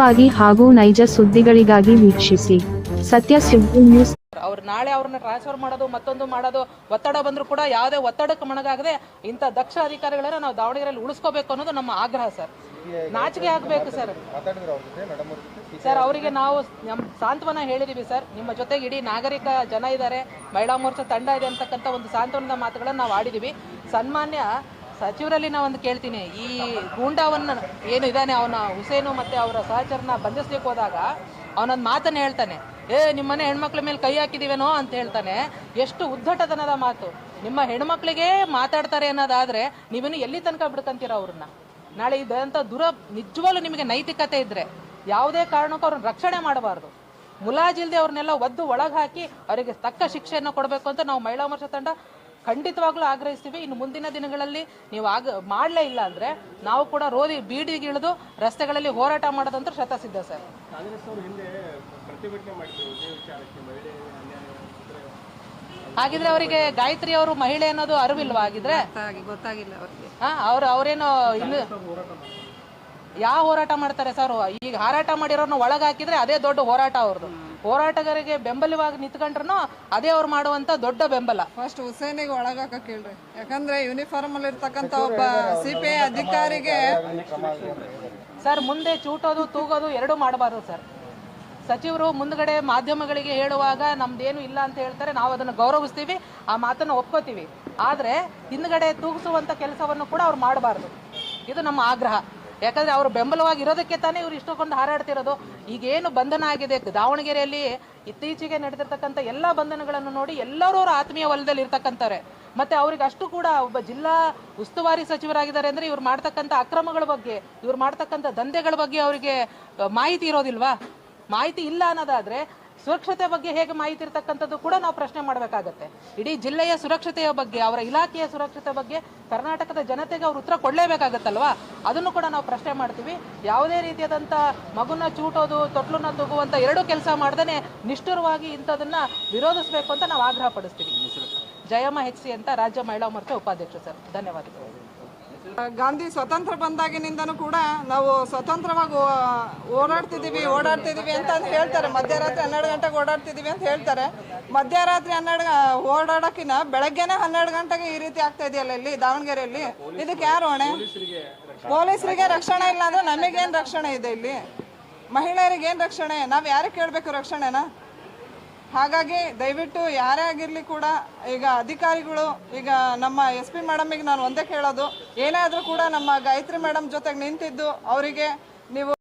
ವಾಗಿ ಹಾಗೂ ನೈಜ ಸುದ್ದಿಗಳಿಗಾಗಿ ವೀಕ್ಷಿಸಿ. ಸತ್ಯ ಸುದ್ದಿ ನ್ಯೂಸ್. ಅವ್ರು ನಾಳೆ ಅವ್ರನ್ನ ಟ್ರಾನ್ಸ್ಫರ್ ಮಾಡೋದು, ಮತ್ತೊಂದು ಮಾಡೋದು, ಒತ್ತಡ ಬಂದರೂ ಕೂಡ ಯಾವುದೇ ಒತ್ತಡಕ್ಕೆ ಮಣಗಾಗದೆ ಇಂಥ ದಕ್ಷ ಅಧಿಕಾರಿಗಳನ್ನ ನಾವು ದಾವಣಗೆರೆಯಲ್ಲಿ ಉಳಿಸ್ಕೋಬೇಕು ಅನ್ನೋದು ನಮ್ಮ ಆಗ್ರಹ ಸರ್. ನಾಚಿಕೆ ಆಗಬೇಕು ಸರ್. ಸರ್, ಅವರಿಗೆ ನಾವು ನಮ್ಮ ಸಾಂತ್ವನ ಹೇಳಿದೀವಿ ಸರ್. ನಿಮ್ಮ ಜೊತೆಗೆ ಇಡೀ ನಾಗರಿಕ ಜನ ಇದ್ದಾರೆ. ಮಹಿಳಾ ಮೋರ್ಚಾ ತಂಡ ಇದೆ ಅಂತಕ್ಕಂಥ ಒಂದು ಸಾಂತ್ವನದ ಮಾತುಗಳನ್ನು ನಾವು ಆಡಿದೀವಿ. ಸನ್ಮಾನ್ಯ ಸಚಿವರಲ್ಲಿ ನಾವು ಒಂದು ಕೇಳ್ತೀನಿ, ಈ ಗೂಂಡಾವನ್ನ ಏನು ಇದ್ದಾನೆ ಅವನ ಹುಸೇನು ಮತ್ತೆ ಅವರ ಸಹಚರನ ಬಂಧಿಸ್ಲಿಕ್ಕೆ ಹೋದಾಗ ಅವನೊಂದು ಮಾತನ್ನು ಹೇಳ್ತಾನೆ, ಏ ನಿಮ್ಮನೆ ಹೆಣ್ಮಕ್ಳ ಮೇಲೆ ಕೈ ಹಾಕಿದೀವೇನೋ? ಅಂತ ಹೇಳ್ತಾನೆ. ಎಷ್ಟು ಉದ್ದಟತನದ ಮಾತು. ನಿಮ್ಮ ಹೆಣ್ಮಕ್ಳಿಗೆ ಮಾತಾಡ್ತಾರೆ ಅನ್ನೋದಾದ್ರೆ ನೀವೇನು ಎಲ್ಲಿ ತನಕ ಬಿಡ್ಕಂತೀರ ಅವ್ರನ್ನ? ನಾಳೆ ಇದಂತ ದುರ ನಿಜವಾಗ್ಲೂ ನಿಮಗೆ ನೈತಿಕತೆ ಇದ್ರೆ ಯಾವುದೇ ಕಾರಣಕ್ಕೂ ಅವ್ರನ್ನ ರಕ್ಷಣೆ ಮಾಡಬಾರ್ದು. ಮುಲಾಜಿಲ್ದೆ ಅವ್ರನ್ನೆಲ್ಲ ಒದ್ದು ಒಳಗೆ ಹಾಕಿ ಅವರಿಗೆ ತಕ್ಕ ಶಿಕ್ಷೆಯನ್ನು ಕೊಡಬೇಕು ಅಂತ ನಾವು ಮಹಿಳಾ ಮೋರ್ಚಾ ತಂಡ ಖಂಡಿತವಾಗ್ಲೂ ಆಗ್ರಹಿಸ್ತೀವಿ. ಇನ್ನು ಮುಂದಿನ ದಿನಗಳಲ್ಲಿ ನೀವು ಆಗ ಮಾಡಲೇ ಇಲ್ಲ ಅಂದ್ರೆ ನಾವು ಕೂಡ ರೋದಿ ಬೀಡಿಗಿಳಿದು ರಸ್ತೆಗಳಲ್ಲಿ ಹೋರಾಟ ಮಾಡೋದಂತೂ ಶತಸಿದ್ಧ ಸರ್. ಹಾಗಿದ್ರೆ ಅವರಿಗೆ ಗಾಯತ್ರಿ ಅವರು ಮಹಿಳೆ ಅನ್ನೋದು ಅರಿವಿಲ್ವಾ ಆಗಿದ್ರೆ ಗೊತ್ತಾಗಿಲ್ಲ ಅವ್ರಿಗೆ. ಹಾ ಅವ್ರು ಅವರೇನು ಇನ್ನು ಯಾವ ಹೋರಾಟ ಮಾಡ್ತಾರೆ ಸರ್? ಈಗ ಹಾರಾಟ ಮಾಡಿರೋರ್ನ ಒಳಗಾಕಿದ್ರೆ ಅದೇ ದೊಡ್ಡ ಹೋರಾಟ ಅವ್ರದ್ದು ಹೋರಾಟಗಾರರಿಗೆ ಬೆಂಬಲವಾಗಿ ನಿಂತ್ಕೊಂಡ್ರೂ ಅದೇ ಅವ್ರು ಮಾಡುವಂತ ದೊಡ್ಡ ಬೆಂಬಲ. ಫಸ್ಟ್ ಹುಸೇನಿಗೆ ಒಳಗಾಕ ಕೇಳ್ರಿ. ಯಾಕಂದ್ರೆ ಯೂನಿಫಾರ್ಮ್ ಅಲ್ಲಿ ಇರ್ತಕ್ಕಂತ ಒಬ್ಬ ಸಿ ಪಿ ಐ ಅಧಿಕಾರಿಗೆ ಸರ್ ಮುಂದೆ ಚೂಟೋದು ತೂಗೋದು ಎರಡೂ ಮಾಡಬಾರ್ದು ಸರ್. ಸಚಿವರು ಮುಂದ್ಗಡೆ ಮಾಧ್ಯಮಗಳಿಗೆ ಹೇಳುವಾಗ ನಮ್ದೇನು ಇಲ್ಲ ಅಂತ ಹೇಳ್ತಾರೆ ನಾವು ಅದನ್ನು ಗೌರವಿಸ್ತೀವಿ ಆ ಮಾತನ್ನು ಒಪ್ಕೋತೀವಿ. ಆದರೆ ಹಿಂದ್ಗಡೆ ತೂಗಿಸುವಂತ ಕೆಲಸವನ್ನು ಕೂಡ ಅವ್ರು ಮಾಡಬಾರ್ದು. ಇದು ನಮ್ಮ ಆಗ್ರಹ. ಯಾಕಂದ್ರೆ ಅವರು ಬೆಂಬಲವಾಗಿ ಇರೋದಕ್ಕೆ ತಾನೇ ಇವ್ರು ಇಷ್ಟೊಂದು ಹಾರಾಡ್ತಿರೋದು. ಈಗೇನು ಬಂಧನ ಆಗಿದೆ, ದಾವಣಗೆರೆಯಲ್ಲಿ ಇತ್ತೀಚೆಗೆ ನಡೆದಿರ್ತಕ್ಕಂಥ ಎಲ್ಲ ಬಂಧನಗಳನ್ನು ನೋಡಿ ಎಲ್ಲರೂ ಅವರು ಆತ್ಮೀಯ ವಲಯದಲ್ಲಿ ಇರ್ತಕ್ಕಂಥವ್ರೆ. ಮತ್ತೆ ಅವ್ರಿಗೆ ಅಷ್ಟು ಕೂಡ ಒಬ್ಬ ಜಿಲ್ಲಾ ಉಸ್ತುವಾರಿ ಸಚಿವರಾಗಿದ್ದಾರೆ ಅಂದ್ರೆ ಇವ್ರು ಮಾಡ್ತಕ್ಕಂಥ ಅಕ್ರಮಗಳ ಬಗ್ಗೆ, ಇವ್ರು ಮಾಡ್ತಕ್ಕಂಥ ದಂಧೆಗಳ ಬಗ್ಗೆ ಅವರಿಗೆ ಮಾಹಿತಿ ಇರೋದಿಲ್ವಾ? ಮಾಹಿತಿ ಇಲ್ಲ ಅನ್ನೋದಾದ್ರೆ ಸುರಕ್ಷತೆ ಬಗ್ಗೆ ಹೇಗೆ ಮಾಹಿತಿ ಇರತಕ್ಕಂಥದ್ದು ಕೂಡ ನಾವು ಪ್ರಶ್ನೆ ಮಾಡಬೇಕಾಗತ್ತೆ. ಇಡೀ ಜಿಲ್ಲೆಯ ಸುರಕ್ಷತೆಯ ಬಗ್ಗೆ, ಅವರ ಇಲಾಖೆಯ ಸುರಕ್ಷತೆ ಬಗ್ಗೆ ಕರ್ನಾಟಕದ ಜನತೆಗೆ ಅವರು ಉತ್ತರ ಕೊಡಲೇಬೇಕಾಗತ್ತಲ್ವಾ? ಅದನ್ನು ಕೂಡ ನಾವು ಪ್ರಶ್ನೆ ಮಾಡ್ತೀವಿ. ಯಾವುದೇ ರೀತಿಯಾದಂಥ ಮಗುನ ಚೂಟೋದು, ತೊಟ್ಲನ್ನ ತೂಗುವಂಥ ಎರಡೂ ಕೆಲಸ ಮಾಡ್ದೇ ನಿಷ್ಠುರವಾಗಿ ಇಂಥದನ್ನು ವಿರೋಧಿಸಬೇಕು ಅಂತ ನಾವು ಆಗ್ರಹ ಪಡಿಸ್ತೀವಿ ಜಯಮ್ಮ ಹೆಚ್ ಸಿ ಅಂತ ರಾಜ್ಯ ಮಹಿಳಾ ಮೋರ್ಚಾ ಉಪಾಧ್ಯಕ್ಷ ಸರ್, ಧನ್ಯವಾದಗಳು. ಗಾಂಧಿ ಸ್ವತಂತ್ರ ಬಂದಾಗಿನಿಂದನೂ ಕೂಡ ನಾವು ಸ್ವತಂತ್ರವಾಗಿ ಓಡಾಡ್ತಿದ್ದೀವಿ ಓಡಾಡ್ತಿದ್ದೀವಿ ಅಂತ ಹೇಳ್ತಾರೆ. ಮಧ್ಯರಾತ್ರಿ ಹನ್ನೆರಡು ಗಂಟೆಗೆ ಓಡಾಡ್ತಿದ್ದೀವಿ ಅಂತ ಹೇಳ್ತಾರೆ. ಮಧ್ಯರಾತ್ರಿ ಹನ್ನೆರಡು ಓಡಾಡೋಕಿನ ಬೆಳಗ್ಗೆನೆ ಹನ್ನೆರಡು ಗಂಟೆಗೆ ಈ ರೀತಿ ಆಗ್ತಾ ಇದೆಯಲ್ಲ ಇಲ್ಲಿ, ದಾವಣಗೆರೆಯಲ್ಲಿ? ಇದಕ್ಕೆ ಯಾರು ಹೊಣೆ? ಪೊಲೀಸರಿಗೆ ರಕ್ಷಣೆ ಇಲ್ಲ ಅಂದ್ರೆ ನಮಗೇನು ರಕ್ಷಣೆ ಇದೆ ಇಲ್ಲಿ? ಮಹಿಳೆಯರಿಗೆ ಏನು ರಕ್ಷಣೆ? ನಾವು ಯಾರಿಗೆ ಕೇಳಬೇಕು ರಕ್ಷಣೆನ? ಹಾಗಾಗಿ ದಯವಿಟ್ಟು ಯಾರೇ ಆಗಿರಲಿ ಕೂಡ ಈಗ ಅಧಿಕಾರಿಗಳು, ಈಗ ನಮ್ಮ ಎಸ್ ಪಿ ಮೇಡಮಿಗೆ ನಾನು ಒಂದೇ ಕೇಳೋದು, ಏನೇ ಆದರೂ ಕೂಡ ನಮ್ಮ ಗಾಯತ್ರಿ ಮೇಡಮ್ ಜೊತೆಗೆ ನಿಂತಿದ್ದು, ಅವರಿಗೆ ನೀವು